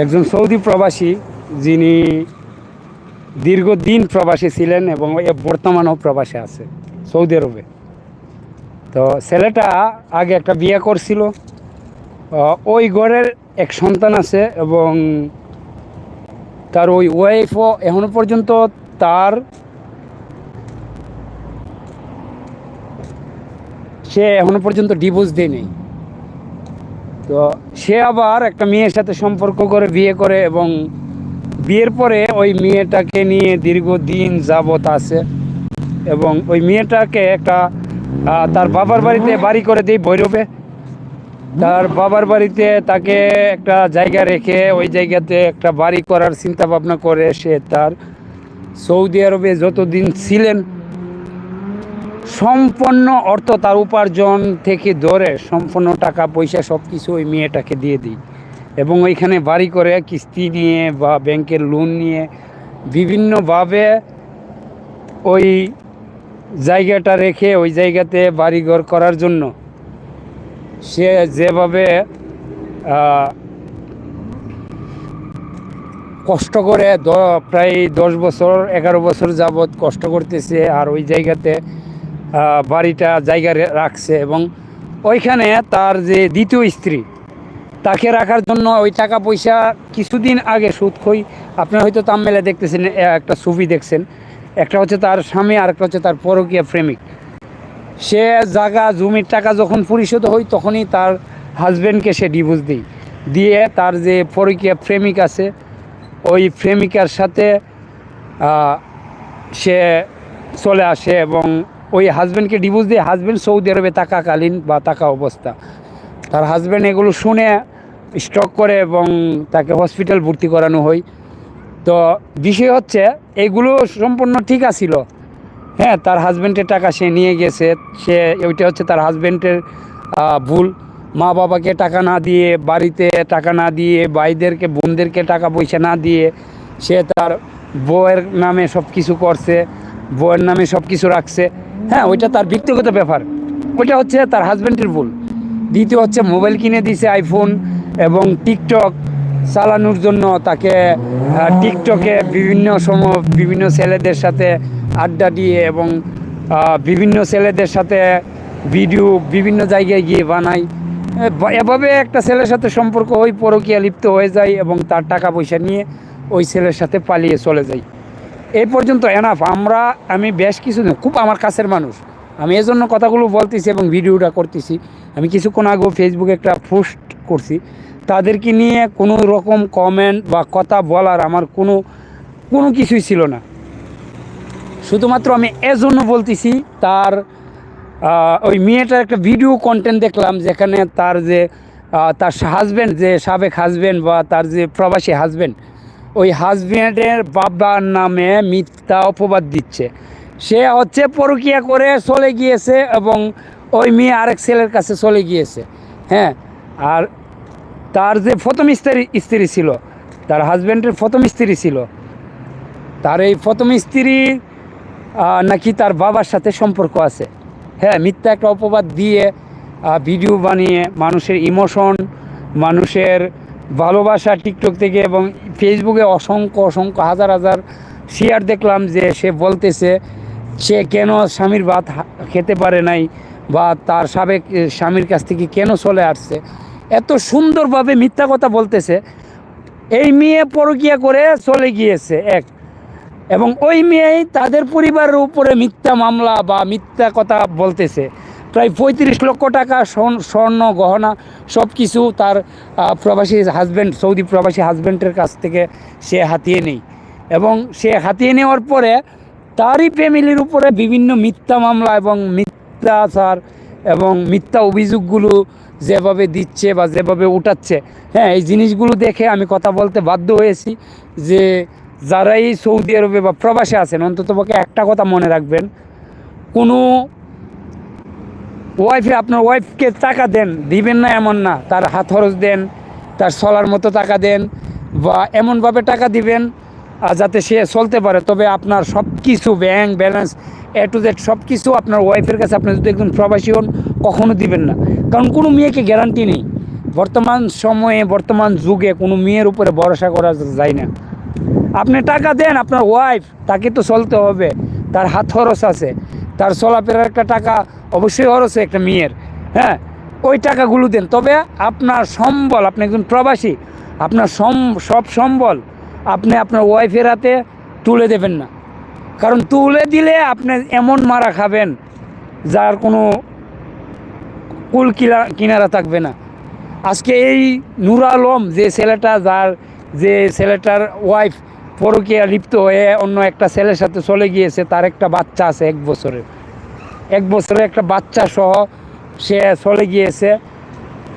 একজন সৌদি প্রবাসী যিনি দীর্ঘদিন প্রবাসী ছিলেন এবং বর্তমানেও প্রবাসে আছে, সৌদি আরবে। তো ছেলেটা আগে একটা বিয়ে করছিল। ওই ঘরের এক সন্তান আছে এবং তার ওই ওয়াইফও এখনও পর্যন্ত তার সে এখনও পর্যন্ত ডিভোর্স দেয়নি। তো সে আবার একটা মেয়ের সাথে সম্পর্ক করে, বিয়ে করে এবং বিয়ের পরে ওই মেয়েটাকে নিয়ে দীর্ঘদিন যাবত আছে এবং ওই মেয়েটাকে একটা তার বাবার বাড়িতে বাড়ি করে দিই ভৈরবে। তার বাবার বাড়িতে তাকে একটা জায়গা রেখে ওই জায়গাতে একটা বাড়ি করার চিন্তা ভাবনা করে সে তার সৌদি আরবে যতদিন ছিলেন সম্পূর্ণ অর্থ তার উপার্জন থেকে ধরে সম্পূর্ণ টাকা, পয়সা সব কিছু ওই মেয়েটাকে দিয়ে দিই। এবং ওইখানে বাড়ি করে কিস্তি নিয়ে বা ব্যাংকের লোন নিয়ে বিভিন্নভাবে ওই জায়গাটা রেখে, ওই জায়গাতে বাড়িঘর করার জন্য সে যেভাবে কষ্ট করে প্রায় দশ বছর, এগারো বছর যাবৎ কষ্ট করতেছে আর ওই জায়গাতে বাড়িটা জায়গা রাখছে এবং ওইখানে তার যে দ্বিতীয় স্ত্রী, তাকে রাখার জন্য ওই টাকা পয়সা কিছুদিন আগে সুদ খই আপনি হয়তো তামমেলে দেখতেছেন একটা ছবি দেখছেন। একটা হচ্ছে তার স্বামী, আর একটা হচ্ছে তার পরকীয়া প্রেমিক। সে জায়গা জমির টাকা যখন পরিশোধ হয়, তখনই তার হাজব্যান্ডকে সে ডিভোর্স দিই দিয়ে তার যে পরকীয়া প্রেমিক আছে, ওই প্রেমিকার সাথে সে চলে আসে এবং ওই হাজব্যান্ডকে ডিভোর্স দিয়ে হাজব্যান্ড সৌদি আরবে থাকাকালীন বা থাকা অবস্থা। তার হাজব্যান্ড এগুলো শুনে স্টক করে এবং তাকে হসপিটাল ভর্তি করানো হয়। তো বিষয় হচ্ছে, এগুলো সম্পূর্ণ ঠিক আছিল। হ্যাঁ তার হাজব্যান্ডের টাকা সে নিয়ে গেছে। সে, ওইটা হচ্ছে তার হাজব্যান্ডের ভুল। মা বাবাকে টাকা না দিয়ে, বাড়িতে টাকা না দিয়ে, ভাইদেরকে, বোনদেরকে টাকা পয়সা না দিয়ে সে তার বউয়ের নামে সব কিছু করছে। বউয়ের নামে সব কিছু রাখছে। হ্যাঁ ওইটা তার ব্যক্তিগত ব্যাপার। ওইটা হচ্ছে তার হাজব্যান্ডের ভুল। দ্বিতীয় হচ্ছে মোবাইল কিনে দিছে আইফোন এবং টিকটক চালানোর জন্য তাকে টিকটকে বিভিন্ন সময় বিভিন্ন ছেলেদের সাথে আড্ডা দিয়ে এবং বিভিন্ন ছেলেদের সাথে ভিডিও বিভিন্ন জায়গায় গিয়ে বানাই এভাবে একটা ছেলের সাথে সম্পর্ক হয়ে পরকীয়া লিপ্ত হয়ে যায় এবং তার টাকা পয়সা নিয়ে ওই ছেলের সাথে পালিয়ে চলে যায়। এই পর্যন্ত এনাফ আমরা, আমি বেশ কিছুদিন, খুব আমার কাছের মানুষ। আমি এই জন্য কথাগুলো বলতেছি এবং ভিডিওটা করতেছি। আমি কিছুক্ষণ আগেও ফেসবুকে একটা পোস্ট করছি। তাদেরকে নিয়ে কোনো রকম কমেন্ট বা কথা বলার আমার কোনো কোনো কিছুই ছিল না। শুধুমাত্র আমি এজন্য বলতেছি, তার ওই মেয়েটার একটা ভিডিও কন্টেন্ট দেখলাম, যেখানে তার যে তার হাজব্যান্ড যে সাবেক হাজব্যান্ড বা তার যে প্রবাসী হাজব্যান্ড ওই হাজব্যান্ডের বাবার নামে মিথ্যা অপবাদ দিচ্ছে। সে হচ্ছে পরকিয়া করে চলে গিয়েছে এবং ওই মেয়ে আরেক ছেলের কাছে চলে গিয়েছে। হ্যাঁ আর তার যে প্রথম স্ত্রী স্ত্রী ছিল, তার হাজব্যান্ডের প্রথম স্ত্রী ছিল, তার এই প্রথম স্ত্রী নাকি তার বাবার সাথে সম্পর্ক আছে। হ্যাঁ মিথ্যা একটা অপবাদ দিয়ে ভিডিও বানিয়ে মানুষের ইমোশন মানুষের ভালোবাসা টিকটক থেকে এবং ফেসবুকে অসংখ্য অসংখ্য, হাজার হাজার শেয়ার দেখলাম যে সে বলতেছে সে কেন স্বামীর ভাত খেতে পারে নাই বা তার সাবেক, স্বামীর কাছ থেকে কেন চলে আসছে। এত সুন্দরভাবে মিথ্যা কথা বলতেছে। এই মেয়ে পরকিয়া করে চলে গিয়েছে এক। এবং ওই মেয়েই তাদের পরিবারের উপরে মিথ্যা মামলা বা মিথ্যা কথা বলতেছে। প্রায় পঁয়ত্রিশ লক্ষ টাকা স্বর্ণ- গহনা সব কিছু তার প্রবাসী হাজব্যান্ড সৌদি প্রবাসী হাজব্যান্ডের কাছ থেকে সে হাতিয়ে নেই এবং সে হাতিয়ে নেওয়ার পরে তারই ফ্যামিলির উপরে বিভিন্ন মিথ্যা মামলা এবং মিথ্যাচার এবং মিথ্যা অভিযোগগুলো যেভাবে দিচ্ছে বা যেভাবে উঠাচ্ছে হ্যাঁ এই জিনিসগুলো দেখে আমি কথা বলতে বাধ্য হয়েছি যে যারাই সৌদি আরবে বা প্রবাসে আছেন, অন্ততপক্ষে একটা কথা মনে রাখবেন, কোনো ওয়াইফে আপনার ওয়াইফকে টাকা দেন, দিবেন না এমন না। তার হাত খরচ দেন, তার চলার মতো টাকা দেন, বা এমনভাবে টাকা দিবেন যাতে সে চলতে পারে। তবে আপনার সব কিছু bank balance, A to Z সব কিছু আপনার ওয়াইফের কাছে, আপনি যদি একজন প্রবাসী হন, কখনো দিবেন না। কারণ কোনো মেয়েকে গ্যারান্টি নেই। বর্তমান সময়ে, বর্তমান যুগে কোনো মেয়ের উপরে ভরসা করা যায় না। আপনি টাকা দেন, আপনার ওয়াইফ তাকে তো চলতে হবে। তার হাত খরচ আছে। তার চলাফেরার একটা টাকা অবশ্যই খরচ একটা মেয়ের হ্যাঁ? ওই টাকাগুলো দেন। তবে আপনার সম্বল, আপনি একজন প্রবাসী, আপনার সম, সব সম্বল আপনি আপনার ওয়াইফের হাতে তুলে দেবেন না। কারণ তুলে দিলে আপনি এমন মারা খাবেন যার কোনো কুল কিলা, কিনারা থাকবে না। আজকে এই নুর আলম যে ছেলেটা, যার যে ছেলেটার ওয়াইফ পরকীয়া লিপ্ত হয়ে অন্য একটা ছেলের সাথে চলে গিয়েছে, তার একটা বাচ্চা আছে এক বছরের। এক বছরের একটা বাচ্চা সহ সে চলে গিয়েছে।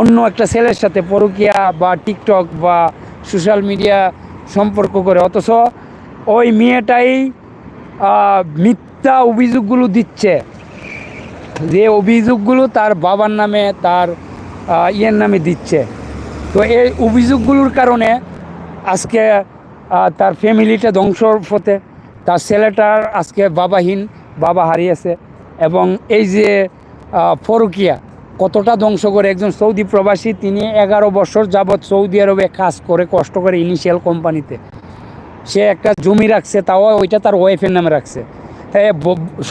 অন্য একটা ছেলের সাথে পরকীয়া বা টিকটক বা সোশ্যাল মিডিয়া সম্পর্ক করে, অথচ ওই মেয়েটাই মিথ্যা অভিযোগগুলো দিচ্ছে। যে অভিযোগগুলো তার বাবার নামে, তার ইয়ের নামে দিচ্ছে। তো এই অভিযোগগুলোর কারণে আজকে তার ফ্যামিলিটা ধ্বংসর পথে তার ছেলেটার আজকে বাবাহীন, বাবা হারিয়েছে এবং এই যে ফরুকিয়া কতটা ধ্বংস করে, একজন সৌদি প্রবাসী, তিনি এগারো বছর যাবৎ সৌদি আরবে কাজ করে, কষ্ট করে ইনিশিয়াল কোম্পানিতে সে একটা জমি রাখছে, তাও ওইটা তার ওয়াইফের নামে রাখছে। হ্যাঁ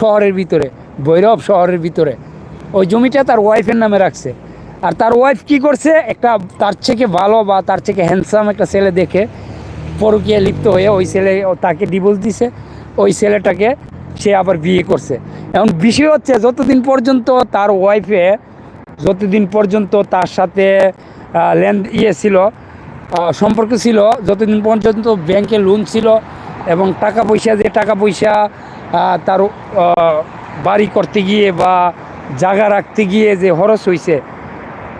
শহরের ভিতরে, ভৈরব শহরের ভিতরে। ওই জমিটা তার ওয়াইফের নামে রাখছে। আর তার ওয়াইফ কি করছে? একটা তার থেকে ভালো বা তার থেকে হ্যান্ডসাম একটা ছেলে দেখে পরকীয়া লিপ্ত হয়ে ওই ছেলে তাকে ডিভোর্স দিছে, ওই ছেলেটাকে সে আবার বিয়ে করছে। এখন বিষয় হচ্ছে, যতদিন পর্যন্ত তার ওয়াইফে যতদিন পর্যন্ত তার সাথে লেন ইয়ে ছিল সম্পর্ক ছিল, যতদিন পর্যন্ত ব্যাংকে লোন ছিল এবং টাকা পয়সা যে টাকা পয়সা তার বাড়ি করতে গিয়ে বা জায়গা রাখতে গিয়ে যে খরচ হয়েছে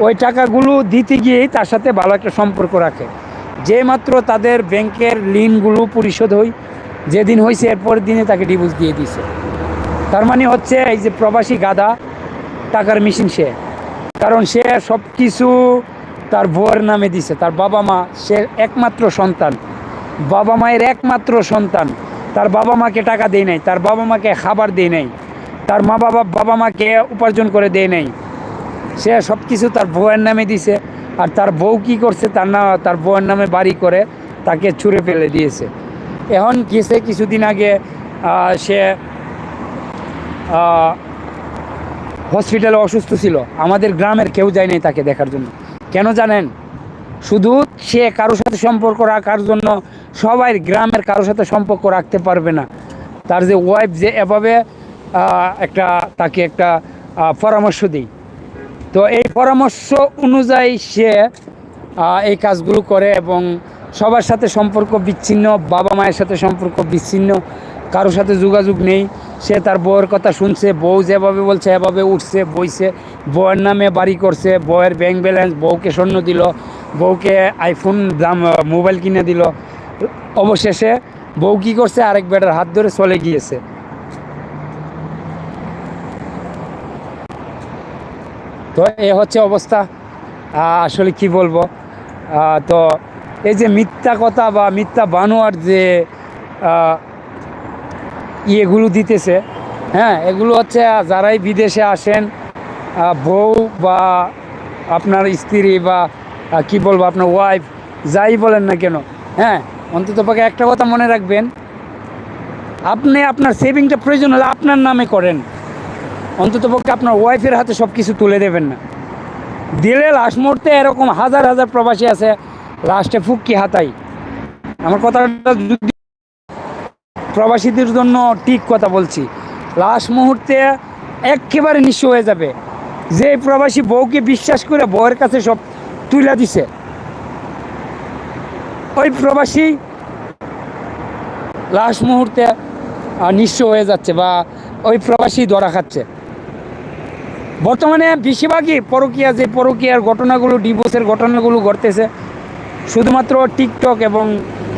ওই টাকাগুলো দিতে গিয়েই তার সাথে ভালো একটা সম্পর্ক রাখে। যে মাত্র তাদের ব্যাংকের ঋণগুলো পরিশোধ হয় যেদিন হয়েছে এরপরের দিনে তাকে ডিভোর্স দিয়ে দিছে। তার মানে হচ্ছে এই যে প্রবাসী গাদা, টাকার মেশিন সে। কারণ সে সব কিছু তার বউয়ের নামে দিছে, তার বাবা মা, সে একমাত্র সন্তান। বাবা মায়ের একমাত্র সন্তান। তার বাবা মাকে টাকা দেয় নাই, তার বাবা মাকে খাবার দেয় নাই, তার মা বাবা বাবা মাকে উপার্জন করে দেয় নাই। সে সব কিছু তার বউয়ের নামে দিছে আর তার বউ কি করছে, তার না তার বউয়ের নামে বাড়ি করে তাকে ছুঁড়ে ফেলে দিয়েছে। এখন গেছে কিছুদিন আগে সে হসপিটালে অসুস্থ ছিল। আমাদের গ্রামের কেউ যায় নাই তাকে দেখার জন্য। কেন জানেন? শুধু সে কারোর সাথে সম্পর্ক রাখার জন্য সবাই গ্রামের কারোর সাথে সম্পর্ক রাখতে পারবে না। তার যে ওয়াইফ যে এভাবে একটা তাকে একটা পরামর্শ দিই তো এই পরামর্শ অনুযায়ী সে এই কাজগুলো করে এবং সবার সাথে সম্পর্ক বিচ্ছিন্ন, বাবা মায়ের সাথে সম্পর্ক বিচ্ছিন্ন, কারোর সাথে যোগাযোগ নেই। সে তার বউয়ের কথা শুনছে, বউ যেভাবে বলছে, এভাবে উঠছে, বইছে, বউয়ের নামে বাড়ি করছে, বউয়ের ব্যাংক ব্যালেন্স বউকে স্বর্ণ দিল, বউকে আইফোন দাম মোবাইল কিনে দিল। অবশেষে বউ কী করছে? আরেক বেটার হাত ধরে চলে গিয়েছে। তো এ হচ্ছে অবস্থা। আসলে কি বলব? তো এই যে মিথ্যা কথা বা মিথ্যা বানোয়ার যে ইয়েগুলো দিতেছে হ্যাঁ এগুলো হচ্ছে যারাই বিদেশে আসেন বউ বা আপনার স্ত্রী বা কি বলব, আপনার ওয়াইফ যাই বলেন না কেন হ্যাঁ অন্তত পক্ষে একটা কথা মনে রাখবেন। আপনি আপনার সেভিংটা প্রয়োজন হলে আপনার নামে করেন। অন্তত পক্ষে আপনার ওয়াইফের হাতে সব কিছু তুলে দেবেন না। দিলে লাস্ট মুহূর্তে এরকম হাজার হাজার প্রবাসী আছে লাস্টে ফুক্কি হাতাই। আমার কথাটা যদি প্রবাসীদের জন্য ঠিক কথা বলছি লাস্ট মুহূর্তে একেবারে নিঃস্ব হয়ে যাবে। যে প্রবাসী বউকে বিশ্বাস করে বউয়ের কাছে সব তুলে দিছে, ওই প্রবাসী লাস্ট মুহূর্তে নিঃস্ব হয়ে যাচ্ছে বা ওই প্রবাসী ধরা খাচ্ছে। বর্তমানে বেশিরভাগই পরকীয়া, যে পরকীয়ার ঘটনাগুলো ডিভোর্সের ঘটনাগুলো ঘটতেছে, শুধুমাত্র টিকটক এবং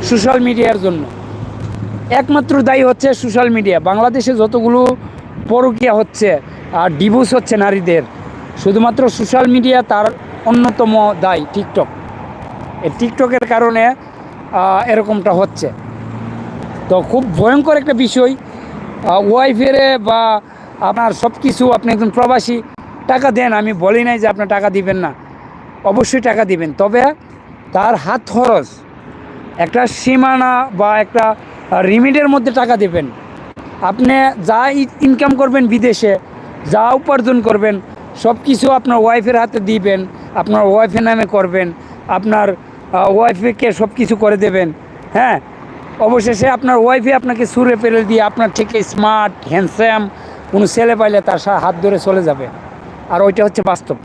সোশ্যাল মিডিয়ার জন্য। একমাত্র দায়ী হচ্ছে সোশ্যাল মিডিয়া বাংলাদেশে যতগুলো পরকীয়া হচ্ছে আর ডিভোর্স হচ্ছে নারীদের, শুধুমাত্র সোশ্যাল মিডিয়া তার অন্যতম দায়ী টিকটক এই টিকটকের কারণে এরকমটা হচ্ছে। তো খুব ভয়ঙ্কর একটা বিষয় ওয়াইফেরে বা আপনার সব কিছু, আপনি একজন প্রবাসী, টাকা দেন, আমি বলি নাই যে আপনার টাকা দিবেন না। অবশ্যই টাকা দিবেন। তবে তার হাত খরচ, একটা সীমানা বা একটা রিমিটের মধ্যে টাকা দেবেন। আপনি যা ইনকাম করবেন বিদেশে, যা উপার্জন করবেন, সব কিছু আপনার ওয়াইফের হাতে দিবেন, আপনার ওয়াইফের নামে করবেন, আপনার ওয়াইফকে সব কিছু করে দেবেন। হ্যাঁ? অবশেষে আপনার ওয়াইফে আপনাকে সুরে পেরে দিয়ে আপনার থেকে স্মার্ট হ্যান্ডসাম কোনো ছেলে পাইলে তার হাত ধরে চলে যাবে। আর ওইটা হচ্ছে বাস্তব।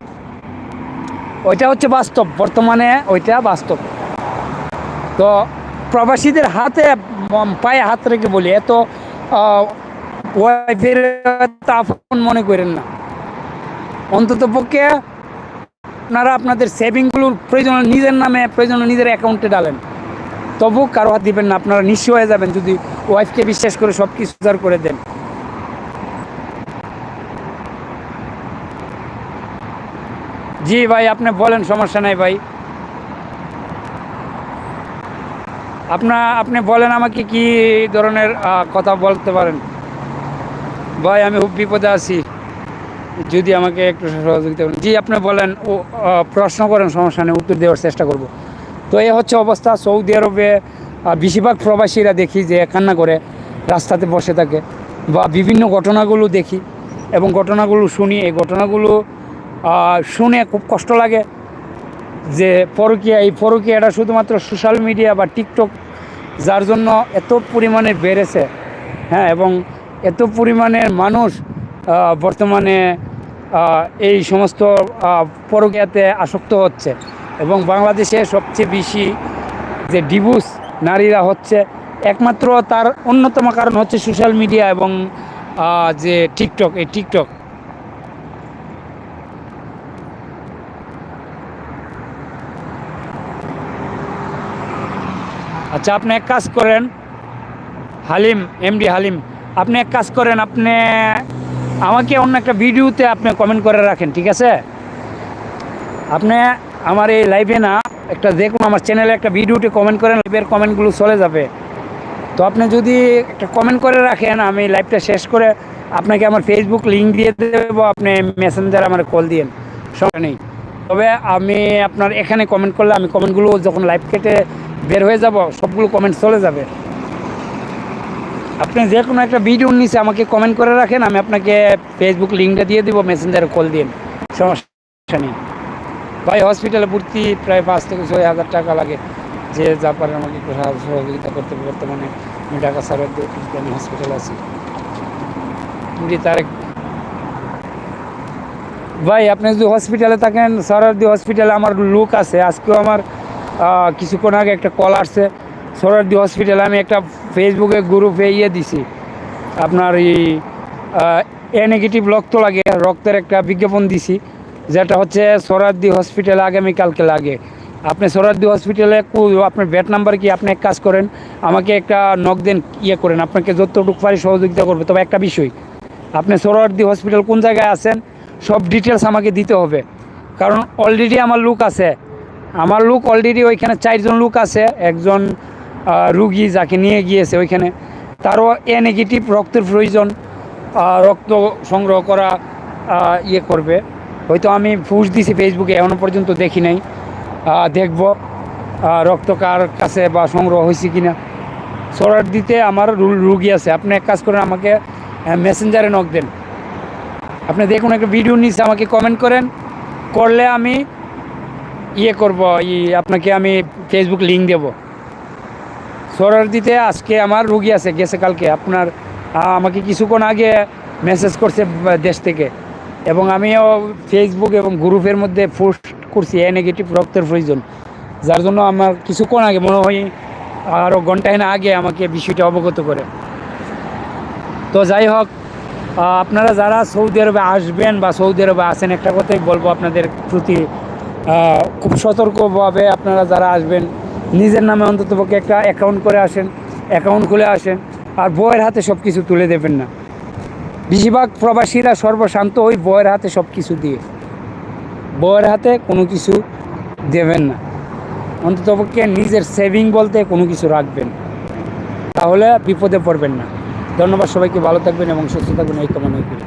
ওইটা হচ্ছে বাস্তব। বর্তমানে ওইটা বাস্তব। তো প্রবাসীদের হাতে পায়ে হাত রেখে বলি, এত ওয়াইফের আপন মনে করেন না। অন্তত পক্ষে আপনারা আপনাদের সেভিংগুলোর প্রয়োজন নিজের নামে, প্রয়োজন নিজের অ্যাকাউন্টে ডালেন। তবু কারও হাত দিবেন না, আপনারা নিঃস্ব হয়ে যাবেন যদি ওয়াইফকে বিশ্বাস করে সব কিছু করে দেন। জি ভাই, আপনি বলেন, সমস্যা নাই ভাই। আপনা, আপনি বলেন আমাকে কি ধরনের কথা বলতে পারেন? ভাই, আমি খুব বিপদে আছি। যদি আমাকে একটু সহযোগিতা করেন। জি, আপনি বলেন, ও প্রশ্ন করেন, সমস্যা নেই, উত্তর দেওয়ার চেষ্টা করব। তো এই হচ্ছে অবস্থা, সৌদি আরবে বেশিরভাগ প্রবাসীরা দেখি যে কান্না করে, রাস্তাতে বসে থাকে। বা বিভিন্ন ঘটনাগুলো দেখি এবং ঘটনাগুলো শুনি। এই ঘটনাগুলো শুনে খুব কষ্ট লাগে যে পরকীয়া, এই পরকীয়াটা শুধুমাত্র সোশ্যাল মিডিয়া বা টিকটক যার জন্য এত পরিমাণে বেড়েছে হ্যাঁ এবং এত পরিমাণের মানুষ বর্তমানে এই সমস্ত পরকীয়াতে আসক্ত হচ্ছে এবং বাংলাদেশে সবচেয়ে বেশি যে ডিভোর্স নারীরা হচ্ছে একমাত্র তার অন্যতম কারণ হচ্ছে সোশ্যাল মিডিয়া এবং যে টিকটক এই টিকটক আচ্ছা আপনি এক কাজ করেন। হালিম এমডি হালিম, আপনি এক কাজ করেন, আপনি আমাকে অন্য একটা ভিডিওতে আপনি কমেন্ট করে রাখেন, ঠিক আছে? আপনি আমার এই লাইভে না একটা দেখুন, আমার চ্যানেলে একটা ভিডিওতে কমেন্ট করেন লাইভের কমেন্টগুলো চলে যাবে। তো আপনি যদি একটা কমেন্ট করে রাখেন, আমি লাইভটা শেষ করে আপনাকে আমার ফেসবুক লিঙ্ক দিয়ে দেবো, আপনি মেসেঞ্জার আমার কল দিয়েন। সমস্যা নেই। তবে আমি আপনার এখানে কমেন্ট করলে আমি কমেন্টগুলো যখন লাইভ কেটে বের হয়ে যাব, সবগুলো কমেন্ট চলে যাবে। আপনি যে কোনো একটা ভিডিও নিচে আমাকে কমেন্ট করে রাখেন, আমি আপনাকে ফেসবুক লিঙ্কটা দিয়ে দেবো মেসেঞ্জারে কল দিন সমস্যা নেই। ভাই হসপিটালে ভর্তি প্রায় পাঁচ থেকে ছয় হাজার টাকা লাগে। যে যা পারে আমাকে সহযোগিতা করতে। বর্তমানে। আমি ঢাকা সারের আমি হসপিটালে আছি। জি তারেক ভাই, আপনি যদি হসপিটালে থাকেন সরারদি হসপিটালে আমার লুক আছে, আজকেও আমার কিছুক্ষণ আগে একটা কল আসছে সরারদি হসপিটালে আমি একটা ফেসবুকে গ্রুপে ইয়ে দিছি, আপনার এই এ নেগেটিভ রক্ত লাগে, রক্তের একটা বিজ্ঞাপন দিছি, যেটা হচ্ছে সরারদি হসপিটালে আগামীকালকে লাগে। আপনি সরারদি হসপিটালে আপনার ব্যাট নাম্বার কি, আপনি এক কাজ করেন, আমাকে একটা নক দেন ইয়ে করেন, আপনাকে যতটুকু পারি সহযোগিতা করবে। তবে একটা বিষয়, আপনি সোহরাওয়ার্দী হসপিটাল কোন জায়গায় আছেন সব ডিটেলস আমাকে দিতে হবে। কারণ অলরেডি আমার লুক আছে। আমার লুক অলরেডি ওইখানে চারজন লুক আছে, একজন রুগী যাকে নিয়ে গিয়েছে ওইখানে। তারও এ নেগেটিভ রক্তের প্রয়োজন। রক্ত সংগ্রহ করা ইয়ে করবে। হয়তো আমি ফুস দিছি ফেসবুকে এখনও পর্যন্ত দেখি নাই। দেখব রক্ত কার কাছে বা সংগ্রহ হয়েছে কি না সরার দিতে আমার রুগী আছে। আপনি এক কাজ করেন, আমাকে মেসেঞ্জারে নক দেন। আপনি দেখুন একটা ভিডিও নিচে আমাকে কমেন্ট করেন। করলে আমি ইয়ে করব, ই আপনাকে আমি ফেসবুক লিঙ্ক দেব। সরার দিতে আজকে আমার রুগী আছে, গেছে কালকে। আপনার আমাকে কিছুক্ষণ আগে মেসেজ করছে দেশ থেকে। এবং আমিও ফেসবুক এবং গ্রুপের মধ্যে পোস্ট করছি, এ নেগেটিভ রক্তের প্রয়োজন। যার জন্য আমার কিছুক্ষণ আগে, মনে হয় আরও ঘন্টায় না আগে আমাকে বিষয়টা অবগত করে। তো যাই হোক আপনারা যারা সৌদি আরবে আসবেন বা সৌদি আরবে আসেন একটা কথাই বলব আপনাদের প্রতি। খুব সতর্কভাবে আপনারা যারা আসবেন, নিজের নামে অন্ততপক্ষে একটা অ্যাকাউন্ট করে আসেন অ্যাকাউন্ট খুলে আসেন, আর বইয়ের হাতে সব কিছু তুলে দেবেন না। বেশিরভাগ প্রবাসীরা সর্বশান্ত ওই বইয়ের হাতে সব কিছু দিয়ে। বইয়ের হাতে কোনো কিছু দেবেন না। অন্ততপক্ষে নিজের সেভিং বলতে কোনো কিছু রাখবেন তাহলে বিপদে পড়বেন না। ধন্যবাদ সবাইকে ভালো থাকবেন এবং সুস্থ থাকবেন এই কামনাই করি।